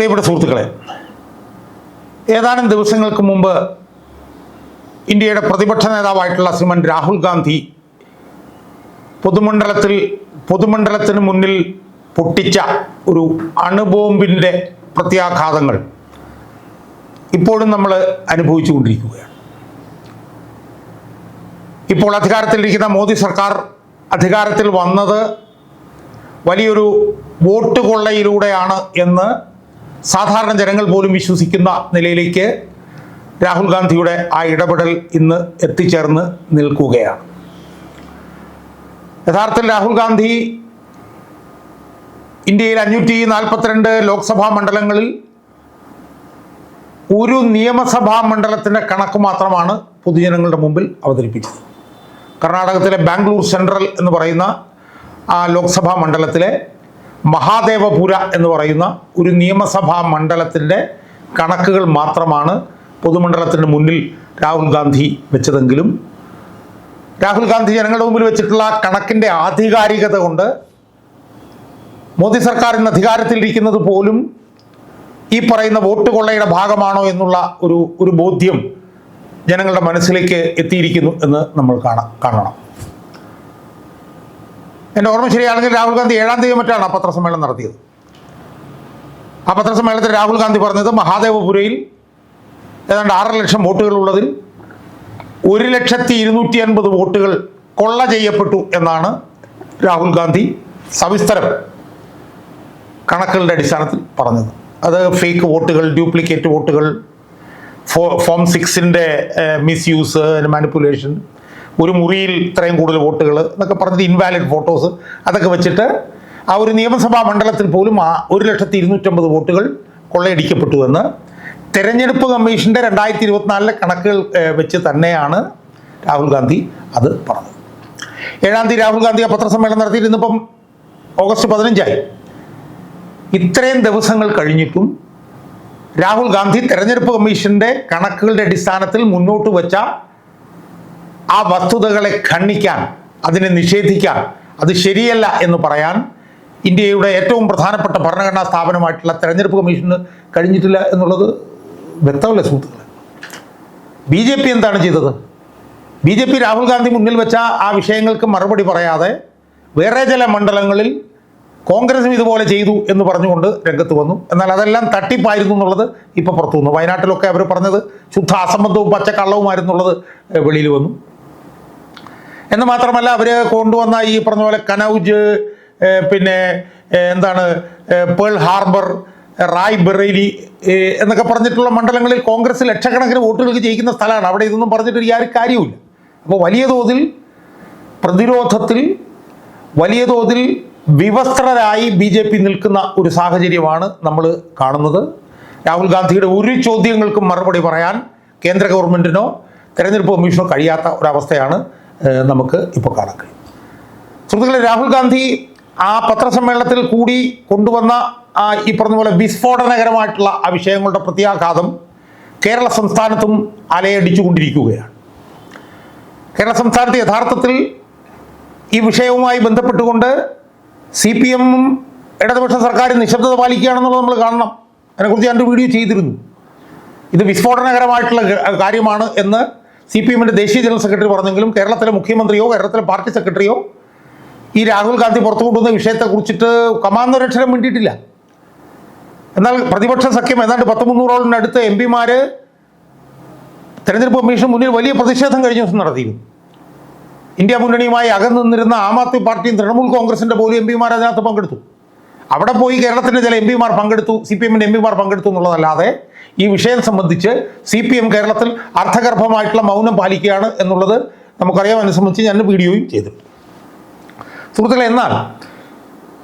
പ്രിയപ്പെട്ട സുഹൃത്തുക്കളെ ഏതാനും ദിവസങ്ങൾക്ക് മുമ്പ് ഇന്ത്യയുടെ പ്രതിപക്ഷ നേതാവായിട്ടുള്ള ശ്രീമൻ രാഹുൽ ഗാന്ധി പൊതുമണ്ഡലത്തിൽ പൊതുമണ്ഡലത്തിന് മുന്നിൽ പൊട്ടിച്ച ഒരു അണുബോംബിന്റെ പ്രത്യാഘാതങ്ങൾ ഇപ്പോഴും നമ്മൾ അനുഭവിച്ചുകൊണ്ടിരിക്കുകയാണ് ഇപ്പോൾ അധികാരത്തിലിരിക്കുന്ന മോദി സർക്കാർ അധികാരത്തിൽ വന്നത് വലിയൊരു വോട്ട് കൊള്ളയിലൂടെയാണ് എന്ന് സാധാരണ ജനങ്ങൾ പോലും വിശ്വസിക്കുന്ന നിലയിലേക്ക് രാഹുൽ ഗാന്ധിയുടെ ആ ഇടപെടൽ ഇന്ന് എത്തിച്ചേർന്ന് നിൽക്കുകയാണ്. യഥാർത്ഥത്തിൽ രാഹുൽ ഗാന്ധി ഇന്ത്യയിൽ അഞ്ഞൂറ്റി നാൽപ്പത്തിരണ്ട് ലോക്സഭാ മണ്ഡലങ്ങളിൽ ഒരു നിയമസഭാ മണ്ഡലത്തിന്റെ കണക്ക് മാത്രമാണ് പൊതുജനങ്ങളുടെ മുമ്പിൽ അവതരിപ്പിച്ചത്. കർണാടകത്തിലെ ബാംഗ്ലൂർ സെൻട്രൽ എന്ന് പറയുന്ന ആ ലോക്സഭാ മണ്ഡലത്തിലെ മഹാദേവപുര എന്ന് പറയുന്ന ഒരു നിയമസഭാ മണ്ഡലത്തിന്റെ കണക്കുകൾ മാത്രമാണ് പൊതുമണ്ഡലത്തിന് മുന്നിൽ രാഹുൽ ഗാന്ധി വെച്ചതെങ്കിലും രാഹുൽ ഗാന്ധി ജനങ്ങളുടെ മുമ്പിൽ വെച്ചിട്ടുള്ള കണക്കിന്റെ ആധികാരികത കൊണ്ട് മോദി സർക്കാരിന് അധികാരത്തിലിരിക്കുന്നത് പോലും ഈ പറയുന്ന വോട്ട് കൊള്ളയുടെ ഭാഗമാണോ എന്നുള്ള ഒരു ഒരു ബോധ്യം ജനങ്ങളുടെ മനസ്സിലേക്ക് എത്തിയിരിക്കുന്നു എന്ന് നമ്മൾ കാണാം കാണണം. എന്റെ ഓർമ്മ ശരിയാണെങ്കിൽ രാഹുൽ ഗാന്ധി ഏഴാം തീയതി മറ്റാണ് ആ പത്രസമ്മേളനം നടത്തിയത്. ആ പത്രസമ്മേളനത്തിൽ രാഹുൽ ഗാന്ധി പറഞ്ഞത് മഹാദേവപുരയിൽ ഏതാണ്ട് ആറര ലക്ഷം വോട്ടുകൾ ഉള്ളതിൽ ഒരു ലക്ഷത്തി ഇരുന്നൂറ്റി അൻപത് വോട്ടുകൾ കൊള്ള ചെയ്യപ്പെട്ടു എന്നാണ് രാഹുൽ ഗാന്ധി സവിസ്തരം കണക്കുകളുടെ അടിസ്ഥാനത്തിൽ പറഞ്ഞത്. അത് ഫേക്ക് വോട്ടുകൾ ഡ്യൂപ്ലിക്കേറ്റ് വോട്ടുകൾ ഫോം സിക്സിന്റെ മിസ്യൂസ് മാനിപ്പുലേഷൻ ഒരു മുറിയിൽ ഇത്രയും കൂടുതൽ വോട്ടുകൾ എന്നൊക്കെ പറഞ്ഞിട്ട് ഇൻവാലിഡ് ഫോട്ടോസ് അതൊക്കെ വെച്ചിട്ട് ആ ഒരു നിയമസഭാ മണ്ഡലത്തിൽ പോലും ആ ഒരു ലക്ഷത്തി ഇരുന്നൂറ്റമ്പത് വോട്ടുകൾ കൊള്ളയടിക്കപ്പെട്ടു എന്ന് തെരഞ്ഞെടുപ്പ് കമ്മീഷന്റെ രണ്ടായിരത്തി ഇരുപത്തിനാലിലെ കണക്കുകൾ വെച്ച് തന്നെയാണ് രാഹുൽ ഗാന്ധി അത് പറഞ്ഞത്. ഏഴാം തീയതി രാഹുൽ ഗാന്ധി ആ പത്രസമ്മേളനം നടത്തിയിട്ട് ഇന്നിപ്പം ഓഗസ്റ്റ് പതിനഞ്ചായി. ഇത്രയും ദിവസങ്ങൾ കഴിഞ്ഞിട്ടും രാഹുൽ ഗാന്ധി തെരഞ്ഞെടുപ്പ് കമ്മീഷന്റെ കണക്കുകളുടെ അടിസ്ഥാനത്തിൽ മുന്നോട്ട് വെച്ച ആ വസ്തുതകളെ ഖണ്ഡിക്കാൻ അതിനെ നിഷേധിക്കാൻ അത് ശരിയല്ല എന്ന് പറയാൻ ഇന്ത്യയുടെ ഏറ്റവും പ്രധാനപ്പെട്ട ഭരണഘടനാ സ്ഥാപനമായിട്ടുള്ള തെരഞ്ഞെടുപ്പ് കമ്മീഷന് കഴിഞ്ഞിട്ടില്ല എന്നുള്ളത് വ്യക്തമല്ലേ സുഹൃത്തുക്കളെ? ബി ജെ പി എന്താണ് ചെയ്തത്? B J P Rahul Gandhi മുന്നിൽ വെച്ച ആ വിഷയങ്ങൾക്ക് മറുപടി പറയാതെ വേറെ ചില മണ്ഡലങ്ങളിൽ കോൺഗ്രസും ഇതുപോലെ ചെയ്തു എന്ന് പറഞ്ഞുകൊണ്ട് രംഗത്ത് വന്നു. എന്നാൽ അതെല്ലാം തട്ടിപ്പായിരുന്നു എന്നുള്ളത് ഇപ്പോൾ പുറത്തു വന്നു. വയനാട്ടിലൊക്കെ അവർ പറഞ്ഞത് ശുദ്ധ അസംബന്ധവും പച്ചക്കള്ളവുമായിരുന്നുള്ളത് വെളിയിൽ വന്നു. എന്ന് മാത്രമല്ല അവർ കൊണ്ടുവന്ന ഈ പറഞ്ഞ പോലെ കനൗജ് പിന്നെ എന്താണ് പേൾ ഹാർബർ റായ് ബറേലി എന്നൊക്കെ പറഞ്ഞിട്ടുള്ള മണ്ഡലങ്ങളിൽ കോൺഗ്രസ് ലക്ഷക്കണക്കിന് വോട്ടുകൾക്ക് ജയിക്കുന്ന സ്ഥലമാണ്. അവിടെ ഇതൊന്നും പറഞ്ഞിട്ട് യാതൊരു കാര്യവുമില്ല. അപ്പോൾ വലിയ തോതിൽ പ്രതിരോധത്തിൽ വലിയ തോതിൽ വിവസ്ത്രരായി ബി ജെ പി നിൽക്കുന്ന ഒരു സാഹചര്യമാണ് നമ്മൾ കാണുന്നത്. രാഹുൽ ഗാന്ധിയുടെ ഒരു ചോദ്യങ്ങൾക്കും മറുപടി പറയാൻ കേന്ദ്ര ഗവൺമെന്റിനോ തെരഞ്ഞെടുപ്പ് കമ്മീഷനോ കഴിയാത്ത ഒരവസ്ഥയാണ്. നമുക്ക് ഇപ്പോൾ കാണാൻ കഴിയും. സുഹൃത്തുക്കളെ രാഹുൽ ഗാന്ധി ആ പത്രസമ്മേളനത്തിൽ കൂടി കൊണ്ടുവന്ന ഈ പറഞ്ഞ പോലെ വിസ്ഫോടനകരമായിട്ടുള്ള ആ വിഷയങ്ങളുടെ പ്രത്യാഘാതം കേരള സംസ്ഥാനത്തും അലയടിച്ചുകൊണ്ടിരിക്കുകയാണ്. കേരള സംസ്ഥാനത്ത് യഥാർത്ഥത്തിൽ ഈ വിഷയവുമായി ബന്ധപ്പെട്ടുകൊണ്ട് സി പി എമ്മും ഇടതുപക്ഷ സർക്കാരും നിശബ്ദത പാലിക്കുകയാണെന്നുള്ളത് നമ്മൾ കാണണം. അതിനെക്കുറിച്ച് ഞാനൊരു വീഡിയോ ചെയ്തിരുന്നു. ഇത് വിസ്ഫോടനകരമായിട്ടുള്ള കാര്യമാണ് എന്ന് സി പി എമ്മിന്റെ ദേശീയ ജനറൽ സെക്രട്ടറി പറഞ്ഞെങ്കിലും കേരളത്തിലെ മുഖ്യമന്ത്രിയോ കേരളത്തിലെ പാർട്ടി സെക്രട്ടറിയോ ഈ രാഹുൽ ഗാന്ധി പുറത്തു കൊണ്ടുവന്ന വിഷയത്തെ കുറിച്ചിട്ട് കമാന്നൊരക്ഷരം വേണ്ടിയിട്ടില്ല എന്നാൽ പ്രതിപക്ഷ സഖ്യം ഏതാണ്ട് പത്ത് മുന്നൂറോളം അടുത്ത് എം പിമാർ തെരഞ്ഞെടുപ്പ് കമ്മീഷൻ മുന്നിൽ വലിയ പ്രതിഷേധം കഴിഞ്ഞ ദിവസം നടത്തിയിരുന്നു. ഇന്ത്യ മുന്നണിയുമായി അകന്നു നിന്നിരുന്ന ആം ആദ്മി പാർട്ടിയും തൃണമൂൽ കോൺഗ്രസിന്റെ പോലും എം പിമാർ അതിനകത്ത് പങ്കെടുത്തു. അവിടെ പോയി കേരളത്തിന്റെ ചില എം പിമാർ പങ്കെടുത്തു സി പി എമ്മിന്റെ എം പിമാർ പങ്കെടുത്തു എന്നുള്ളതല്ലാതെ ഈ വിഷയം സംബന്ധിച്ച് സി പി എം കേരളത്തിൽ അർത്ഥഗർഭമായിട്ടുള്ള മൗനം പാലിക്കുകയാണ് എന്നുള്ളത് നമുക്കറിയാം. അതിനെ സംബന്ധിച്ച് ഞാൻ വീഡിയോയും ചെയ്തു. സുഹൃത്തുക്കളെ എന്നാൽ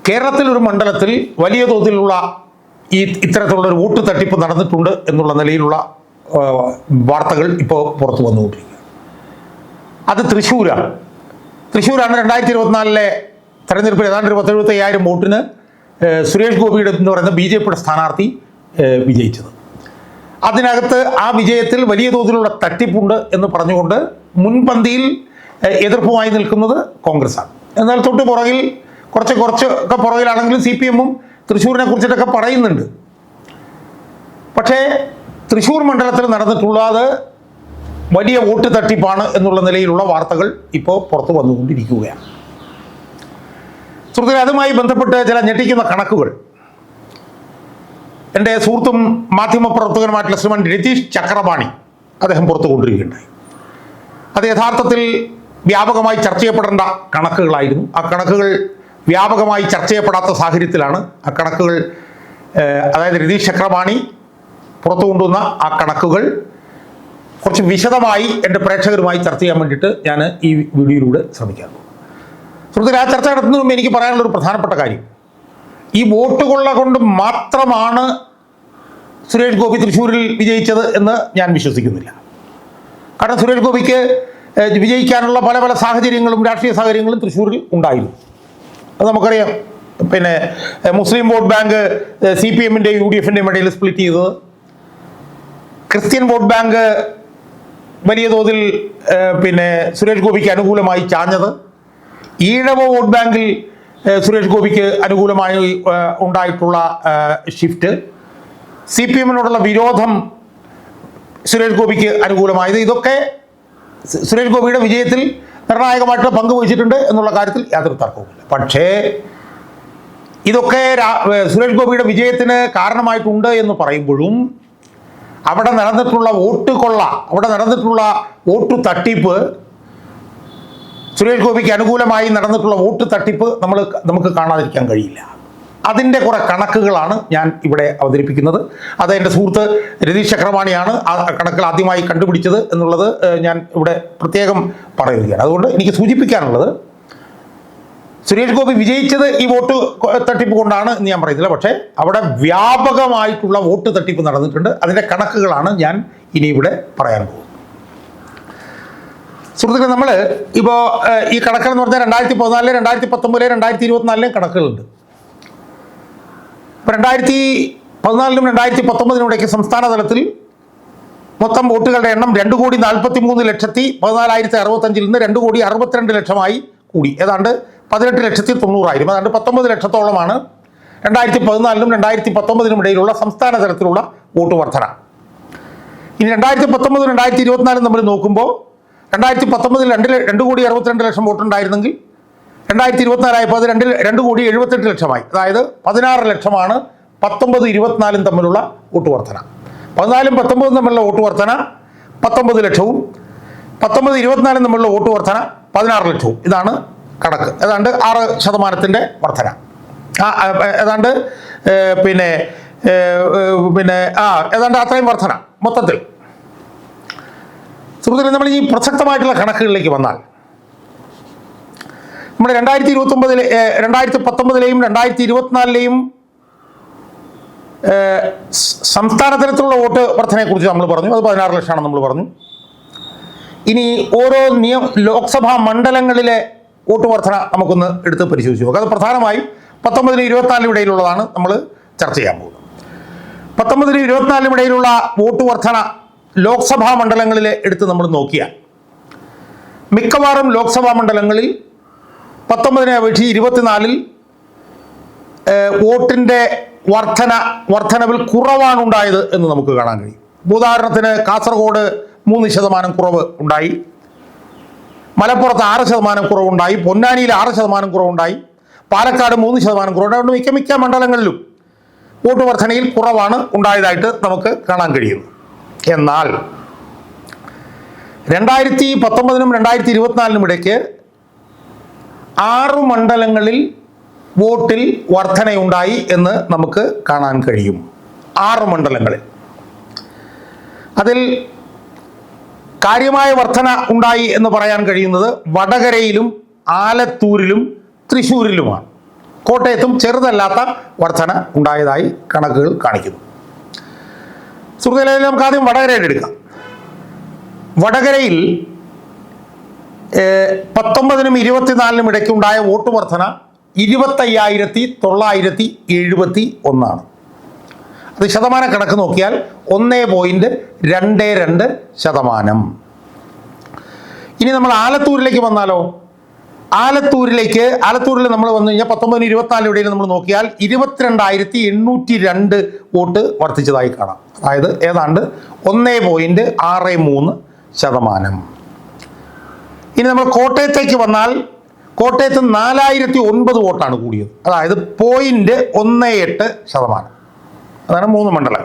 കേരളത്തിൽ ഒരു മണ്ഡലത്തിൽ വലിയ തോതിലുള്ള ഈ ഇത്തരത്തിലുള്ള ഒരു വോട്ട് തട്ടിപ്പ് നടന്നിട്ടുണ്ട് എന്നുള്ള നിലയിലുള്ള വാർത്തകൾ ഇപ്പോൾ പുറത്തു വന്നുകൊണ്ടിരിക്കുക അത് തൃശ്ശൂരാണ്. തൃശ്ശൂരാണ് രണ്ടായിരത്തി ഇരുപത്തിനാലിലെ തെരഞ്ഞെടുപ്പിൽ ഏതാണ്ട് ഒരു പത്തെഴുപത്തി അയ്യായിരം വോട്ടിന് സുരേഷ് ഗോപിയുടെ എന്ന് പറയുന്ന ബി ജെ പിയുടെ സ്ഥാനാർത്ഥി വിജയിച്ചത്. അതിനകത്ത് ആ വിജയത്തിൽ വലിയ തോതിലുള്ള തട്ടിപ്പുണ്ട് എന്ന് പറഞ്ഞുകൊണ്ട് മുൻപന്തിയിൽ എതിർപ്പുമായി നിൽക്കുന്നത് കോൺഗ്രസ്സാണ്. എന്നാൽ തൊട്ട് പുറകിൽ കുറച്ച് കുറച്ച് ഒക്കെ പുറകിലാണെങ്കിലും സി പി എമ്മും തൃശ്ശൂരിനെ കുറിച്ചിട്ടൊക്കെ പറയുന്നുണ്ട്. പക്ഷേ തൃശ്ശൂർ മണ്ഡലത്തിൽ നടന്നിട്ടുള്ളത് വലിയ വോട്ട് തട്ടിപ്പാണ് എന്നുള്ള നിലയിലുള്ള വാർത്തകൾ ഇപ്പോൾ പുറത്തു വന്നുകൊണ്ടിരിക്കുകയാണ്. സുഹൃത്തുക്കളെ അതുമായി ബന്ധപ്പെട്ട് ചില ഞെട്ടിക്കുന്ന കണക്കുകൾ. എന്റെ സുഹൃത്തും മാധ്യമപ്രവർത്തകനുമായിട്ടുള്ള ശ്രീമൻ രതീഷ് ചക്രപാണി അദ്ദേഹം പുറത്തു കൊണ്ടുവരികയുണ്ടായി. അത് യഥാർത്ഥത്തിൽ വ്യാപകമായി ചർച്ച ചെയ്യപ്പെടേണ്ട കണക്കുകളായിരുന്നു. ആ കണക്കുകൾ വ്യാപകമായി ചർച്ച ചെയ്യപ്പെടാത്ത സാഹചര്യത്തിലാണ് ആ കണക്കുകൾ അതായത് രതീഷ് ചക്രപാണി പുറത്തു കൊണ്ടുവന്ന ആ കണക്കുകൾ കുറച്ച് വിശദമായി എന്റെ പ്രേക്ഷകരുമായി ചർച്ച ചെയ്യാൻ വേണ്ടിയിട്ട് ഞാൻ ഈ വീഡിയോയിലൂടെ ശ്രമിക്കാൻ പോകും സുഹൃത്തുക്കളെ ആ ചർച്ച നടത്തുന്നതിന് മുമ്പ് എനിക്ക് പറയാനുള്ള ഒരു പ്രധാനപ്പെട്ട കാര്യം. ഈ വോട്ട് കൊള്ള കൊണ്ട് മാത്രമാണ് സുരേഷ് ഗോപി തൃശ്ശൂരിൽ വിജയിച്ചത് എന്ന് ഞാൻ വിശ്വസിക്കുന്നില്ല. കാരണം സുരേഷ് ഗോപിക്ക് വിജയിക്കാനുള്ള പല പല സാഹചര്യങ്ങളും രാഷ്ട്രീയ സാഹചര്യങ്ങളും തൃശ്ശൂരിൽ ഉണ്ടായിരുന്നു. അത് നമുക്കറിയാം. പിന്നെ Muslim vote bank C P എമ്മിന്റെയും U D എഫിന്റെയും ഇടയിൽ സ്പ്ലിറ്റ് ചെയ്തത്. ക്രിസ്ത്യൻ വോട്ട് ബാങ്ക് വലിയ തോതിൽ പിന്നെ സുരേഷ് ഗോപിക്ക് അനുകൂലമായി ചാഞ്ഞത്. ഈഴവ വോട്ട് ബാങ്കിൽ സുരേഷ് ഗോപിക്ക് അനുകൂലമായി ഉണ്ടായിട്ടുള്ള ഷിഫ്റ്റ്. സി പി എമ്മിനോടുള്ള വിരോധം സുരേഷ് ഗോപിക്ക് അനുകൂലമായത്. ഇതൊക്കെ സുരേഷ് ഗോപിയുടെ വിജയത്തിൽ നിർണായകമായിട്ട് പങ്കുവഹിച്ചിട്ടുണ്ട് എന്നുള്ള കാര്യത്തിൽ യാതൊരു തർക്കവുമില്ല. പക്ഷേ ഇതൊക്കെ സുരേഷ് ഗോപിയുടെ വിജയത്തിന് കാരണമായിട്ടുണ്ട് എന്ന് പറയുമ്പോഴും അവിടെ നടന്നിട്ടുള്ള വോട്ട് കൊള്ള അവിടെ നടന്നിട്ടുള്ള വോട്ട് തട്ടിപ്പ് സുരേഷ് ഗോപിക്ക് അനുകൂലമായി നടന്നിട്ടുള്ള വോട്ട് തട്ടിപ്പ് നമ്മൾ നമുക്ക് കാണാതിരിക്കാൻ കഴിയില്ല. അതിന്റെ കുറെ കണക്കുകളാണ് ഞാൻ ഇവിടെ അവതരിപ്പിക്കുന്നത്. അത് എന്റെ സുഹൃത്ത് രതീഷ് ചക്രവാണിയാണ് ആ കണക്കുകൾ ആദ്യമായി കണ്ടുപിടിച്ചത് എന്നുള്ളത് ഞാൻ ഇവിടെ പ്രത്യേകം പറയുകയാണ്. അതുകൊണ്ട് എനിക്ക് സൂചിപ്പിക്കാനുള്ളത് സുരേഷ് ഗോപി വിജയിച്ചത് ഈ വോട്ട് തട്ടിപ്പ് കൊണ്ടാണ് എന്ന് ഞാൻ പറയുന്നില്ല. പക്ഷേ അവിടെ വ്യാപകമായിട്ടുള്ള വോട്ട് തട്ടിപ്പ് നടന്നിട്ടുണ്ട്. അതിന്റെ കണക്കുകളാണ് ഞാൻ ഇനി ഇവിടെ പറയാൻ പോകുന്നത്. സുഹൃത്തുക്കളെ നമ്മൾ ഇപ്പോൾ ഈ കണക്കുകൾ എന്ന് പറഞ്ഞാൽ രണ്ടായിരത്തി പതിനാലിലെ രണ്ടായിരത്തി പത്തൊമ്പതിലെ രണ്ടായിരത്തി ഇരുപത്തിനാലിലെയും കണക്കുകളുണ്ട്. ഇപ്പോൾ രണ്ടായിരത്തി പതിനാലിനും രണ്ടായിരത്തി പത്തൊമ്പതിനും ഇടയ്ക്ക് സംസ്ഥാന തലത്തിൽ മൊത്തം വോട്ടുകളുടെ എണ്ണം രണ്ട് കോടി നാൽപ്പത്തി മൂന്ന് ലക്ഷത്തി പതിനാലായിരത്തി അറുപത്തഞ്ചിൽ നിന്ന് രണ്ട് കോടി അറുപത്തിരണ്ട് ലക്ഷമായി കൂടി. ഏതാണ്ട് പതിനെട്ട് ലക്ഷത്തി തൊണ്ണൂറായിരം. ഏതാണ്ട് പത്തൊമ്പത് ലക്ഷത്തോളമാണ് രണ്ടായിരത്തി പതിനാലിനും രണ്ടായിരത്തി പത്തൊമ്പതിനും ഇടയിലുള്ള സംസ്ഥാന തലത്തിലുള്ള വോട്ട് വർധന. ഇനി രണ്ടായിരത്തി പത്തൊമ്പതും രണ്ടായിരത്തി ഇരുപത്തിനാലും നമ്മൾ നോക്കുമ്പോൾ രണ്ടായിരത്തി പത്തൊമ്പതിൽ രണ്ട് രണ്ട് കോടി അറുപത്തിരണ്ട് ലക്ഷം വോട്ടുണ്ടായിരുന്നെങ്കിൽ രണ്ടായിരത്തി ഇരുപത്തിനാലായപ്പോൾ അത് രണ്ടിൽ രണ്ട് കോടി എഴുപത്തെട്ട് ലക്ഷമായി. അതായത് പതിനാറ് ലക്ഷമാണ് പത്തൊമ്പത് ഇരുപത്തിനാലും തമ്മിലുള്ള വോട്ട് വർധന. പതിനാലും പത്തൊമ്പതും തമ്മിലുള്ള വോട്ട് വർധന പത്തൊമ്പത് ലക്ഷവും പത്തൊമ്പത് ഇരുപത്തിനാലും തമ്മിലുള്ള വോട്ട് വർധന പതിനാറ് ലക്ഷവും. ഇതാണ് കണക്ക്. ഏതാണ്ട് ആറ് ശതമാനത്തിന്റെ വർധന. ഏതാണ്ട് പിന്നെ പിന്നെ ആ ഏതാണ്ട് അത്രയും വർധന മൊത്തത്തിൽ. സുഹൃത്തുക്കളെ നമ്മൾ ഈ പ്രസക്തമായിട്ടുള്ള കണക്കുകളിലേക്ക് വന്നാൽ. നമ്മൾ രണ്ടായിരത്തി ഇരുപത്തി ഒമ്പതിലെ രണ്ടായിരത്തി പത്തൊമ്പതിലെയും രണ്ടായിരത്തി ഇരുപത്തിനാലിലെയും സംസ്ഥാന തലത്തിലുള്ള വോട്ട് വർധനയെക്കുറിച്ച് നമ്മൾ പറഞ്ഞു. അത് പതിനാറ് ലക്ഷമാണ് നമ്മൾ പറഞ്ഞു. ഇനി ഓരോ നിയമ ലോക്സഭാ മണ്ഡലങ്ങളിലെ വോട്ട് വർധന നമുക്കൊന്ന് എടുത്ത് പരിശോധിച്ച് നോക്കാം. അത് പ്രധാനമായും പത്തൊമ്പതിനും ഇരുപത്തിനാലിനും ഇടയിലുള്ളതാണ് നമ്മൾ ചർച്ച ചെയ്യാൻ പോകുന്നത്. പത്തൊമ്പതിനും ഇരുപത്തിനാലിനും ഇടയിലുള്ള വോട്ട് വർധന ലോക്സഭാ മണ്ഡലങ്ങളിലെ എടുത്ത് നമ്മൾ നോക്കിയാൽ മിക്കവാറും ലോക്സഭാ മണ്ഡലങ്ങളിൽ പത്തൊമ്പതിനെ അപേക്ഷിച്ച് ഇരുപത്തിനാലിൽ വോട്ടിന്റെ വർധന വർധനവിൽ കുറവാണ് ഉണ്ടായത് എന്ന് നമുക്ക് കാണാൻ കഴിയും. ഉദാഹരണത്തിന് കാസർഗോഡ് മൂന്ന് ശതമാനം കുറവ് ഉണ്ടായി. മലപ്പുറത്ത് ആറ് ശതമാനം കുറവുണ്ടായി. പൊന്നാനിയിൽ ആറ് ശതമാനം കുറവുണ്ടായി. പാലക്കാട് മൂന്ന് ശതമാനം കുറവുണ്ടായി. മിക്ക മിക്ക മണ്ഡലങ്ങളിലും വോട്ട് വർധനയിൽ കുറവാണ് ഉണ്ടായതായിട്ട് നമുക്ക് കാണാൻ കഴിയുന്നു എന്നാൽ രണ്ടായിരത്തി പത്തൊമ്പതിനും രണ്ടായിരത്തി ഇരുപത്തിനാലിനും ഇടയ്ക്ക് ആറു മണ്ഡലങ്ങളിൽ വോട്ടിൽ വർധനയുണ്ടായി എന്ന് നമുക്ക് കാണാൻ കഴിയും. ആറ് മണ്ഡലങ്ങളിൽ. അതിൽ കാര്യമായ വർധന ഉണ്ടായി എന്ന് പറയാൻ കഴിയുന്നത് വടകരയിലും ആലത്തൂരിലും തൃശ്ശൂരിലുമാണ്. കോട്ടയത്തും ചെറുതല്ലാത്ത വർധന ഉണ്ടായതായി കണക്കുകൾ കാണിക്കുന്നു. സുഹൃത്തുക്കളെ നമുക്ക് ആദ്യം വടകരയുടെ എടുക്കാം. വടകരയിൽ പത്തൊമ്പതിനും ഇരുപത്തിനാലിനും ഇടയ്ക്ക് ഉണ്ടായ വോട്ട് വർധന ഇരുപത്തയ്യായിരത്തി തൊള്ളായിരത്തി എഴുപത്തി ഒന്നാണ് അത് ശതമാന കണക്ക് നോക്കിയാൽ ഒന്ന് പോയിന്റ് രണ്ട് രണ്ട് ശതമാനം. ഇനി നമ്മൾ ആലത്തൂരിലേക്ക് വന്നാലോ? ആലത്തൂരിലേക്ക് ആലത്തൂരിൽ നമ്മൾ വന്നു കഴിഞ്ഞാൽ പത്തൊമ്പതിന് ഇരുപത്തിനാല് ഇടയിൽ നമ്മൾ നോക്കിയാൽ ഇരുപത്തിരണ്ടായിരത്തി എണ്ണൂറ്റി രണ്ട് വോട്ട് വർദ്ധിച്ചതായി കാണാം. അതായത് ഏതാണ്ട് ഒന്നേ പോയിന്റ് ആറ് മൂന്ന് ശതമാനം. ഇനി നമ്മൾ കോട്ടയത്തേക്ക് വന്നാൽ കോട്ടയത്ത് നാലായിരത്തി ഒൻപത് വോട്ടാണ് കൂടിയത്. അതായത് പോയിന്റ് ഒന്ന് എട്ട് ശതമാനം. അതാണ് മൂന്ന് മണ്ഡലം.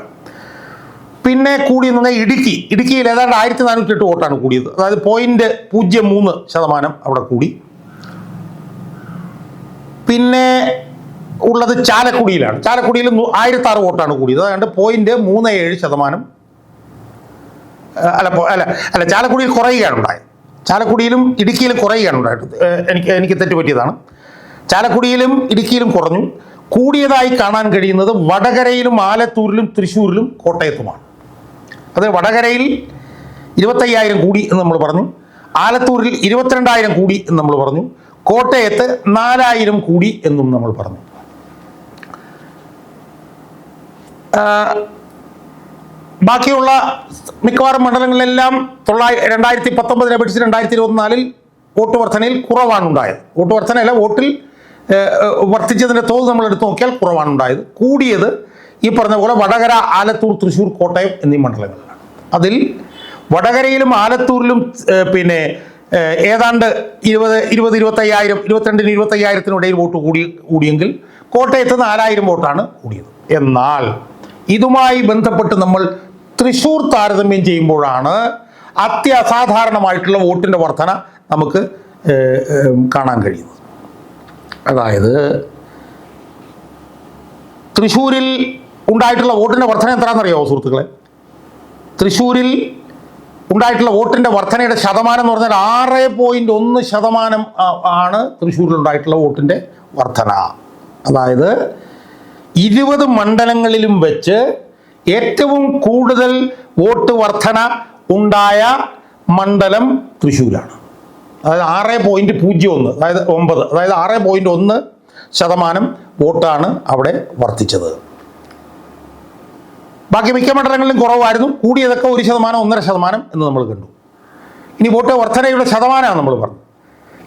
പിന്നെ കൂടിയെന്ന് പറഞ്ഞാൽ ഇടുക്കി. ഇടുക്കിയിൽ ഏതാണ്ട് ആയിരത്തി നാനൂറ്റി എട്ട് വോട്ടാണ് കൂടിയത്. അതായത് പോയിന്റ് പൂജ്യം മൂന്ന് ശതമാനം അവിടെ കൂടി. പിന്നെ ഉള്ളത് ചാലക്കുടിയിലാണ്. ചാലക്കുടിയിൽ ആയിരത്തി ആറ് വോട്ടാണ് കൂടിയത്. അതുകൊണ്ട് പോയിന്റ് മൂന്ന് ഏഴ് ശതമാനം അല്ല അല്ല അല്ല ചാലക്കുടിയിൽ കുറയുകയാണ് ഉണ്ടായത്. ചാലക്കുടിയിലും ഇടുക്കിയിലും കുറയുകയാണ് ഉണ്ടായത്. എനിക്ക് എനിക്ക് തെറ്റുപറ്റിയതാണ്. ചാലക്കുടിയിലും ഇടുക്കിയിലും കുറഞ്ഞു. കൂടിയതായി കാണാൻ കഴിയുന്നത് വടകരയിലും ആലത്തൂരിലും തൃശ്ശൂരിലും കോട്ടയത്തുമാണ്. അത് വടകരയിൽ ഇരുപത്തയ്യായിരം കൂടി എന്ന് നമ്മൾ പറഞ്ഞു. ആലത്തൂരിൽ ഇരുപത്തിരണ്ടായിരം കൂടി എന്ന് നമ്മൾ പറഞ്ഞു. കോട്ടയത്ത് നാലായിരം കൂടി എന്നും നമ്മൾ പറഞ്ഞു. ബാക്കിയുള്ള മിക്കവാറും മണ്ഡലങ്ങളിലെല്ലാം തൊള്ളായി രണ്ടായിരത്തി പത്തൊമ്പതിനെ അപേക്ഷിച്ച് രണ്ടായിരത്തി ഇരുപത്തിനാലിൽ വോട്ട് വർധനയിൽ കുറവാണ് ഉണ്ടായത് വോട്ട് വർധനയല്ല വോട്ടിൽ വർദ്ധിച്ചതിന്റെ തോത് നമ്മൾ എടുത്തു നോക്കിയാൽ കുറവാണ് ഉണ്ടായത് കൂടിയത് ഈ പറഞ്ഞ പോലെ വടകര ആലത്തൂർ തൃശ്ശൂർ കോട്ടയം എന്നീ മണ്ഡലങ്ങളിലാണ്. അതിൽ വടകരയിലും ആലത്തൂരിലും പിന്നെ ഏതാണ്ട് ഇരുപത് ഇരുപത് ഇരുപത്തയ്യായിരം ഇരുപത്തിരണ്ടിന് ഇരുപത്തയ്യായിരത്തിനിടയിൽ വോട്ട് കൂടി കൂടിയെങ്കിൽ കോട്ടയത്ത് നാലായിരം വോട്ടാണ് കൂടിയത്. എന്നാൽ ഇതുമായി ബന്ധപ്പെട്ട് നമ്മൾ തൃശ്ശൂർ താരതമ്യം ചെയ്യുമ്പോഴാണ് അത്യസാധാരണമായിട്ടുള്ള വോട്ടിന്റെ വർധന നമുക്ക് കാണാൻ കഴിയുന്നത്. അതായത് തൃശ്ശൂരിൽ ഉണ്ടായിട്ടുള്ള വോട്ടിന്റെ വർധന എത്രയാണെന്നറിയാമോ സുഹൃത്തുക്കളെ? തൃശ്ശൂരിൽ ഉണ്ടായിട്ടുള്ള വോട്ടിന്റെ വർധനയുടെ ശതമാനം എന്ന് പറഞ്ഞാൽ ആറ് പോയിന്റ് ഒന്ന് ശതമാനം ആണ് തൃശ്ശൂരിൽ ഉണ്ടായിട്ടുള്ള വോട്ടിന്റെ വർധന. അതായത് ഇരുപത് മണ്ഡലങ്ങളിലും വെച്ച് ഏറ്റവും കൂടുതൽ വോട്ട് വർധന ഉണ്ടായ മണ്ഡലം തൃശ്ശൂരാണ്. അതായത് ആറ് പോയിന്റ് പൂജ്യം ഒന്ന് അതായത് ഒമ്പത് അതായത് ആറ് പോയിന്റ് ഒന്ന് ശതമാനം വോട്ടാണ് അവിടെ വർദ്ധിച്ചത് ബാക്കി മിക്ക മണ്ഡലങ്ങളിലും കുറവായിരുന്നു. കൂടിയതൊക്കെ ഒരു ശതമാനം ഒന്നര ശതമാനം എന്ന് നമ്മൾ കണ്ടു. ഇനി വോട്ട് വർധനയുടെ ശതമാനമാണ് നമ്മൾ പറഞ്ഞു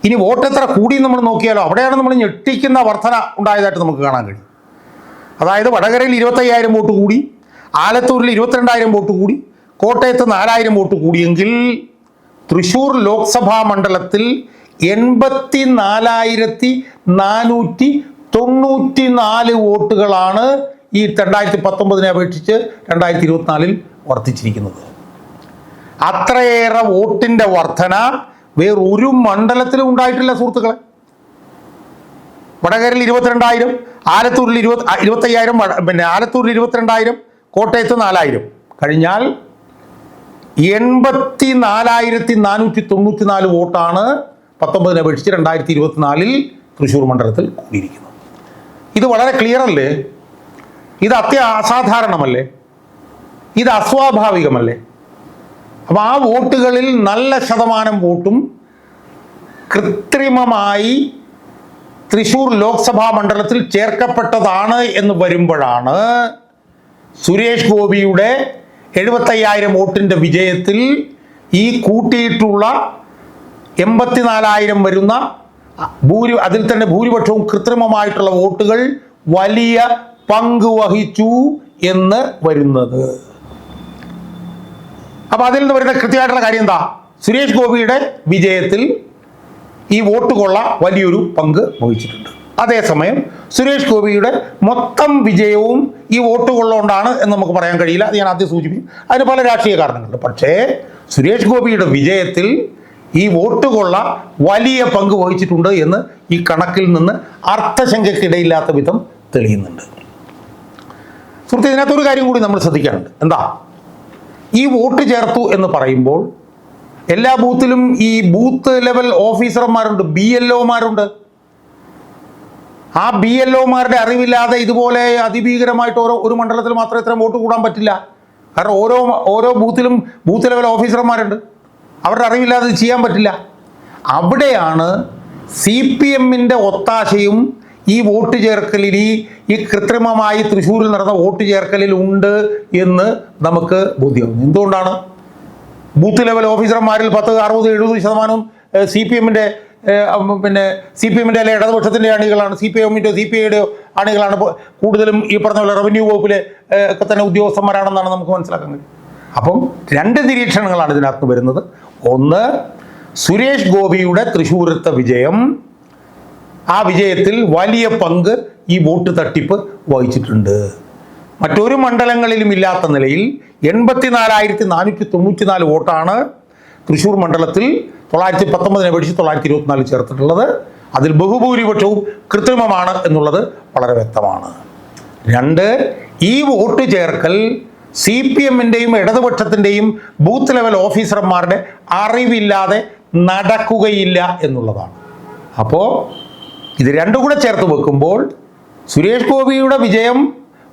ഇനി വോട്ട് എത്ര കൂടി നമ്മൾ നോക്കിയാലോ അവിടെയാണ് നമ്മൾ ഞെട്ടിക്കുന്ന വർധന ഉണ്ടായതായിട്ട് നമുക്ക് കാണാൻ കഴിയും. അതായത് വടകരയിൽ ഇരുപത്തയ്യായിരം വോട്ട് കൂടി ആലത്തൂരിൽ ഇരുപത്തിരണ്ടായിരം വോട്ട് കൂടി കോട്ടയത്ത് നാലായിരം വോട്ട് കൂടിയെങ്കിൽ തൃശൂർ ലോക്സഭാ മണ്ഡലത്തിൽ എൺപത്തി നാലായിരത്തി നാനൂറ്റി തൊണ്ണൂറ്റി നാല് വോട്ടുകളാണ് ഈ രണ്ടായിരത്തി പത്തൊമ്പതിനെ അപേക്ഷിച്ച് രണ്ടായിരത്തി ഇരുപത്തിനാലിൽ വർദ്ധിച്ചിരിക്കുന്നത്. അത്രയേറെ വോട്ടിന്റെ വർധന വേറൊരു മണ്ഡലത്തിലും ഉണ്ടായിട്ടില്ല സുഹൃത്തുക്കളെ. വടകരയിൽ ഇരുപത്തിരണ്ടായിരം ആലത്തൂരിൽ ഇരുപത്തി ഇരുപത്തയ്യായിരം പിന്നെ ആലത്തൂരിൽ ഇരുപത്തിരണ്ടായിരം കോട്ടയത്ത് നാലായിരം. കഴിഞ്ഞാൽ എൺപത്തി നാലായിരത്തി നാനൂറ്റി തൊണ്ണൂറ്റി നാല് വോട്ടാണ് പത്തൊമ്പതിനെ അപേക്ഷിച്ച് രണ്ടായിരത്തി ഇരുപത്തിനാലിൽ തൃശ്ശൂർ മണ്ഡലത്തിൽ കൂടിയിരിക്കുന്നത്. ഇത് വളരെ ക്ലിയർ അല്ലേ? ഇത് അത്യ അസാധാരണമല്ലേ? ഇത് അസ്വാഭാവികമല്ലേ? അപ്പം ആ വോട്ടുകളിൽ നല്ല ശതമാനം വോട്ടും കൃത്രിമമായി തൃശൂർ ലോക്സഭാ മണ്ഡലത്തിൽ ചേർക്കപ്പെട്ടതാണ് എന്ന് വരുമ്പോഴാണ് സുരേഷ് ഗോപിയുടെ എഴുപത്തയ്യായിരം വോട്ടിന്റെ വിജയത്തിൽ ഈ കൂട്ടിയിട്ടുള്ള എൺപത്തിനാലായിരം വരുന്ന ഭൂരി അതിൽ തന്നെ ഭൂരിപക്ഷവും കൃത്രിമമായിട്ടുള്ള വോട്ടുകൾ വലിയ പങ്ക് വഹിച്ചു എന്ന് വരുന്നത്. അപ്പൊ അതിൽ നിന്ന് വരുന്ന കൃത്യമായിട്ടുള്ള കാര്യം എന്താ? സുരേഷ് ഗോപിയുടെ വിജയത്തിൽ ഈ വോട്ട് കൊള്ള വലിയൊരു പങ്ക് വഹിച്ചിട്ടുണ്ട്. അതേസമയം സുരേഷ് ഗോപിയുടെ മൊത്തം വിജയവും ഈ വോട്ട് കൊള്ളുകൊണ്ടാണ് എന്ന് നമുക്ക് പറയാൻ കഴിയില്ല. ഞാൻ ആദ്യം സൂചിപ്പിക്കും. അതിന് പല രാഷ്ട്രീയ കാരണങ്ങളുണ്ട്. പക്ഷേ സുരേഷ് ഗോപിയുടെ വിജയത്തിൽ ഈ വോട്ട് കൊള്ള വലിയ പങ്ക് വഹിച്ചിട്ടുണ്ട് എന്ന് ഈ കണക്കിൽ നിന്ന് അർത്ഥശങ്കയ്ക്കിടയില്ലാത്ത വിധം തെളിയുന്നുണ്ട്. സുഹൃത്തെ ഇതിനകത്തൊരു കാര്യം കൂടി നമ്മൾ ശ്രദ്ധിക്കാറുണ്ട്. എന്താ? ഈ വോട്ട് ചേർത്തു എന്ന് പറയുമ്പോൾ എല്ലാ ബൂത്തിലും ഈ ബൂത്ത് ലെവൽ ഓഫീസർമാരുണ്ട് ബി എൽ ഒമാരുണ്ട്. ആ ബി എൽ ഒമാരുടെ അറിവില്ലാതെ ഇതുപോലെ അതിഭീകരമായിട്ട് ഓരോ ഒരു മണ്ഡലത്തിൽ മാത്രം ഇത്രയും വോട്ട് കൂടാൻ പറ്റില്ല. കാരണം ഓരോ ഓരോ ബൂത്തിലും ബൂത്ത് ലെവൽ ഓഫീസർമാരുണ്ട്. അവരുടെ അറിവില്ലാതെ ചെയ്യാൻ പറ്റില്ല. അവിടെയാണ് സി പി എമ്മിന്റെ ഒത്താശയും ഈ വോട്ട് ചേർക്കലിൽ ഈ ഈ കൃത്രിമമായി തൃശ്ശൂരിൽ നടന്ന വോട്ട് ചേർക്കലിൽ ഉണ്ട് എന്ന് നമുക്ക് ബോധ്യമാകുന്നു എന്തുകൊണ്ടാണ്? ബൂത്ത് ലെവൽ ഓഫീസർമാരിൽ പത്ത് അറുപത് എഴുപത് ശതമാനവും സി പി എമ്മിന്റെ പിന്നെ സി പി എമ്മിന്റെ അല്ലെങ്കിൽ ഇടതുപക്ഷത്തിന്റെ അണികളാണ് സി പി എമ്മിന്റെയോ സി പി ഐയുടെയോ അണികളാണ് കൂടുതലും ഈ പറഞ്ഞ പോലെ റവന്യൂ വകുപ്പിലെ ഒക്കെ തന്നെ ഉദ്യോഗസ്ഥന്മാരാണെന്നാണ് നമുക്ക് മനസ്സിലാക്കാൻ കഴിയും അപ്പം രണ്ട് നിരീക്ഷണങ്ങളാണ് ഇതിനകത്ത് വരുന്നത്. ഒന്ന് സുരേഷ് ഗോപിയുടെ തൃശ്ശൂരത്തെ വിജയം ആ വിജയത്തിൽ വലിയ പങ്ക് ഈ വോട്ട് തട്ടിപ്പ് വഹിച്ചിട്ടുണ്ട്. മറ്റൊരു മണ്ഡലങ്ങളിലും ഇല്ലാത്ത നിലയിൽ എൺപത്തിനാലായിരത്തി നാനൂറ്റി തൊണ്ണൂറ്റി നാല് വോട്ടാണ് തൃശ്ശൂർ മണ്ഡലത്തിൽ തൊള്ളായിരത്തി പത്തൊമ്പതിനെ അപേക്ഷിച്ച് തൊള്ളായിരത്തി ഇരുപത്തിനാല് ചേർത്തിട്ടുള്ളത്. അതിൽ ബഹുഭൂരിപക്ഷവും കൃത്രിമമാണ് എന്നുള്ളത് വളരെ വ്യക്തമാണ്. രണ്ട് ഈ വോട്ട് ചേർക്കൽ സി പി എമ്മിന്റെയും ഇടതുപക്ഷത്തിന്റെയും ബൂത്ത് ലെവൽ ഓഫീസർമാരുടെ അറിവില്ലാതെ നടക്കുകയില്ല എന്നുള്ളതാണ്. അപ്പോൾ ഇത് രണ്ടും കൂടെ ചേർത്ത് വെക്കുമ്പോൾ സുരേഷ് ഗോപിയുടെ വിജയം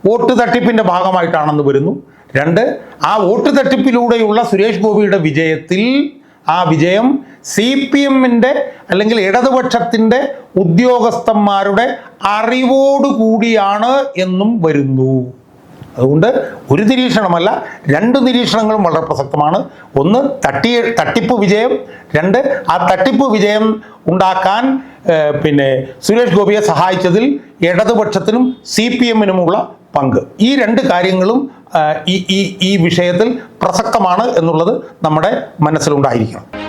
വോട്ട് തട്ടിപ്പിന്റെ ഭാഗമായിട്ടാണെന്ന് വരുന്നു. രണ്ട് ആ വോട്ട് തട്ടിപ്പിലൂടെയുള്ള സുരേഷ് ഗോപിയുടെ വിജയത്തിൽ ആ വിജയം സി പി എമ്മിന്റെ അല്ലെങ്കിൽ ഇടതുപക്ഷത്തിന്റെ ഉദ്യോഗസ്ഥന്മാരുടെ അറിവോടുകൂടിയാണ് എന്നും വരുന്നു. അതുകൊണ്ട് ഒരു നിരീക്ഷണമല്ല രണ്ട് നിരീക്ഷണങ്ങളും വളരെ പ്രസക്തമാണ്. ഒന്ന് തട്ടി തട്ടിപ്പ് വിജയം രണ്ട് ആ തട്ടിപ്പ് വിജയം ഉണ്ടാക്കാൻ പിന്നെ സുരേഷ് ഗോപിയെ സഹായിച്ചതിൽ ഇടതുപക്ഷത്തിനും സി പി എമ്മിനുമുള്ള പങ്ക്. ഈ രണ്ട് കാര്യങ്ങളും ഈ ഈ വിഷയത്തിൽ പ്രസക്തമാണ് എന്നുള്ളത് നമ്മുടെ മനസ്സിലുണ്ടായിരിക്കണം.